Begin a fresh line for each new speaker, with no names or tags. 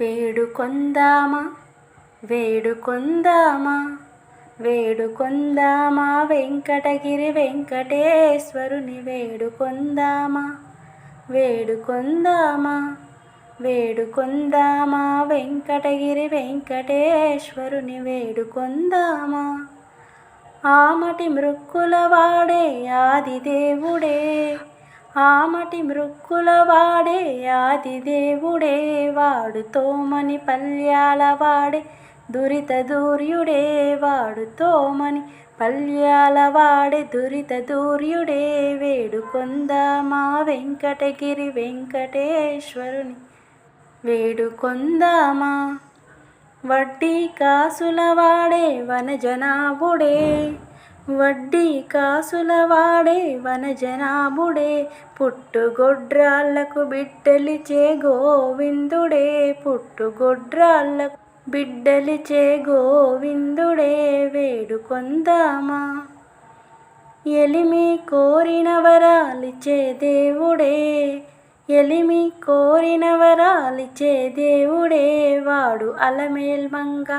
వేడుకొందామా? వేడుకొందామా? వేడుకొందామా? వెంకటగిరి వెంకటేశ్వరుని వేడుకొందామా? వేడుకొందామా? వేడుకొందామా? వెంకటగిరి వెంకటేశ్వరుని వేడుకొందామా? ఆమటి మృక్కుల వాడే ఆదిదేవుడే. ఆమటి మృక్కుల వాడే ఆదిదేవుడే వాడు తోమని పల్యాల వాడే దురిత దూర్యుడే వాడు తోమని పల్యాల వాడే దురిత దూర్యుడే వేడుకొందామా వెంకటగిరి వెంకటేశ్వరుని. వేడుకొందామా? వడ్డీ కాసుల వాడే వనజనాభుడే వడ్డీ కాసుల వాడే వనజనాభుడే పుట్టుగొడ్రాళ్ళకు బిడ్డలిచే గోవిందుడే పుట్టుగొడ్రాళ్ళకు బిడ్డలిచే గోవిందుడే వేడుకొందామా? ఎలిమి కోరిన వరాలిచే దేవుడే ఎలిమి కోరిన వరాలిచే దేవుడే వాడు అలమేల్మంగా